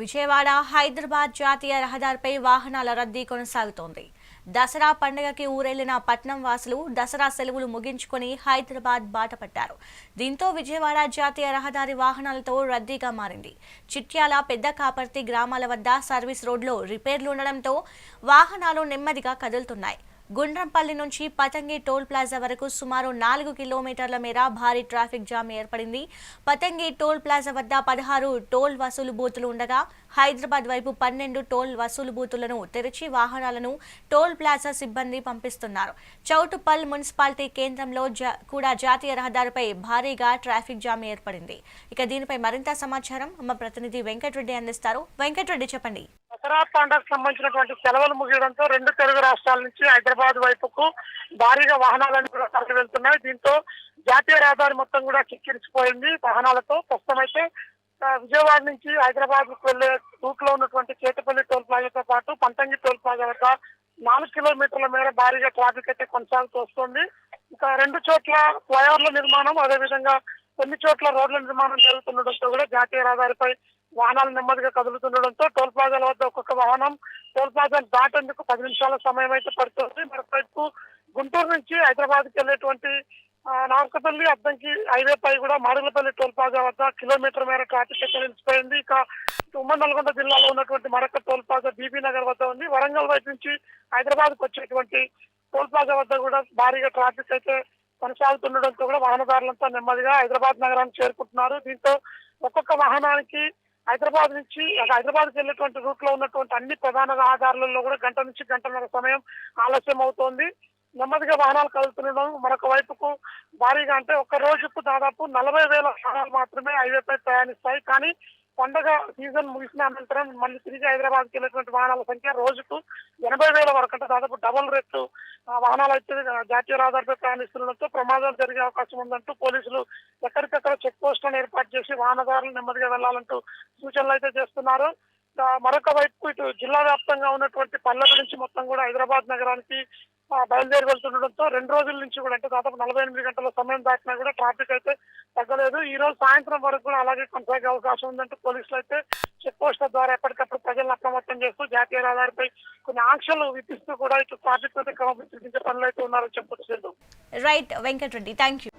విజయవాడ హైదరాబాద్ జాతీయ రహదారిపై వాహనాల రద్దీ కొనసాగుతోంది. దసరా పండుగకి ఊరెళ్ళిన పట్నం వాసులు దసరా సెలవులు ముగించుకొని హైదరాబాద్ బాటపట్టారు దీంతో విజయవాడ జాతీయ రహదారి వాహనాలతో రద్దీగా మారింది. చిట్యాల పెద్ద కాపర్తి గ్రామాల వద్ద సర్వీస్ రోడ్లో రిపేర్లు ఉండడంతో వాహనాలు నెమ్మదిగా కదులుతున్నాయి. గుండ్రంపల్లి నుంచి పతంగి టోల్ ప్లాజా వరకు సుమారు నాలుగు కిలోమీటర్ల మేర భారీ ట్రాఫిక్ జామ్ ఏర్పడింది. పతంగి టోల్ ప్లాజా వద్ద పదహారు టోల్ వసూలు బూతులు ఉండగా హైదరాబాద్ వైపు పన్నెండు టోల్ వసూలు బూతులను తెరిచి వాహనాలను టోల్ ప్లాజా సిబ్బంది పంపిస్తున్నారు. చౌటుపల్ మున్సిపాలిటీ కేంద్రంలో కూడా జాతీయ రహదారిపై భారీగా ట్రాఫిక్ జామ్ ఏర్పడింది. ఇక దీనిపై మరింత సమాచారం మా ప్రతినిధి వెంకటరెడ్డి అందిస్తారు. వెంకటరెడ్డి చెప్పండి. దసరా పండుగకు సంబంధించినటువంటి సెలవులు ముగియడంతో రెండు తెలుగు రాష్ట్రాల నుంచి హైదరాబాద్ వైపుకు భారీగా వాహనాలన్నీ కూడా తరలి వెళ్తున్నాయి. దీంతో జాతీయ రహదారి మొత్తం కూడా చిక్కిరిచిపోయింది వాహనాలతో ప్రస్తుతం అయితే విజయవాడ నుంచి హైదరాబాద్కు వెళ్ళే రూట్లో ఉన్నటువంటి చేతపల్లి టోల్ ప్లాజాతో పాటు పంతంగి టోల్ ప్లాజా వద్ద నాలుగు కిలోమీటర్ల మేర భారీగా ట్రాఫిక్ అయితే కొనసాగుతూ వస్తుంది. ఇంకా రెండు చోట్ల ఫ్లైఓవర్ల నిర్మాణం అదేవిధంగా కొన్ని చోట్ల రోడ్ల నిర్మాణం జరుగుతుండడంతో కూడా జాతీయ రహదారిపై వాహనాలు నెమ్మదిగా కదులుతుండడంతో టోల్ ప్లాజాల వద్ద ఒక్కొక్క వాహనం టోల్ ప్లాజాను దాటేందుకు పది నిమిషాల సమయం అయితే పడుతుంది. మరొకవైపు గుంటూరు నుంచి హైదరాబాద్కి వెళ్ళేటువంటి ఆ, నార్కపల్లి అద్దంకి హైవే పై కూడా మాడుగులపల్లి టోల్ ప్లాజా వద్ద కిలోమీటర్ మేర ట్రాఫిక్ అయితే నిలిచిపోయింది ఇక ఉమ్మడి నల్గొండ జిల్లాలో ఉన్నటువంటి మరొక టోల్ ప్లాజా బీబీ నగర్ వద్ద ఉంది. వరంగల్ వైపు నుంచి హైదరాబాద్కు వచ్చేటువంటి టోల్ ప్లాజా వద్ద కూడా భారీగా ట్రాఫిక్ అయితే కొనసాగుతుండడంతో కూడా వాహనదారులంతా నెమ్మదిగా హైదరాబాద్ నగరానికి చేరుకుంటున్నారు. దీంతో ఒక్కొక్క వాహనానికి హైదరాబాద్ నుంచి హైదరాబాద్ వెళ్ళేటువంటి రూట్లో ఉన్నటువంటి అన్ని ప్రధాన రహదారులలో కూడా గంట నుంచి గంటన్నర సమయం ఆలస్యం అవుతోంది. నెమ్మదిగా వాహనాలు కదులుతుండడం మరొక వైపుకు భారీగా అంటే ఒక రోజుకు దాదాపు నలభై వేల వాహనాలు మాత్రమే హైవేపై ప్రయాణిస్తాయి. కానీ పండగ సీజన్ ముగిసిన అనంతరం మళ్ళీ తిరిగి హైదరాబాద్కి వెళ్ళినటువంటి వాహనాల సంఖ్య రోజుకు ఎనభై వేల వరకు అంటే దాదాపు డబుల్ రేటు వాహనాలు అయితే జాతీయ రహదారిపై ప్రయాణిస్తుండటంతో ప్రమాదాలు జరిగే అవకాశం ఉందంటూ పోలీసులు ఎక్కడికక్కడ చెక్ పోస్టులను ఏర్పాటు చేసి వాహనదారులు నెమ్మదిగా వెళ్ళాలంటూ సూచనలు అయితే చేస్తున్నారు. మరొక వైపు ఇటు జిల్లా వ్యాప్తంగా ఉన్నటువంటి పల్లెల నుంచి మొత్తం కూడా హైదరాబాద్ నగరానికి బయలుదేరి వెళ్తుండడంతో రెండు రోజుల నుంచి కూడా అంటే దాదాపు నలభై ఎనిమిది గంటల సమయం దాటినా కూడా ట్రాఫిక్ అయితే తగ్గలేదు. ఈ రోజు సాయంత్రం వరకు కూడా అలాగే కొనసాగే అవకాశం ఉందంటే పోలీసులు అయితే చెక్ పోస్టుల ద్వారా ఎప్పటికప్పుడు ప్రజలను అప్రమత్తం చేస్తూ జాతీయ రహదారిపై కొన్ని ఆంక్షలు విధిస్తూ కూడా ఇటు ట్రాఫిక్ అయితే క్రమబద్ధీకరించే పనులు అయితే ఉన్నారని చెప్పొచ్చు. Right Venkatareddy thank you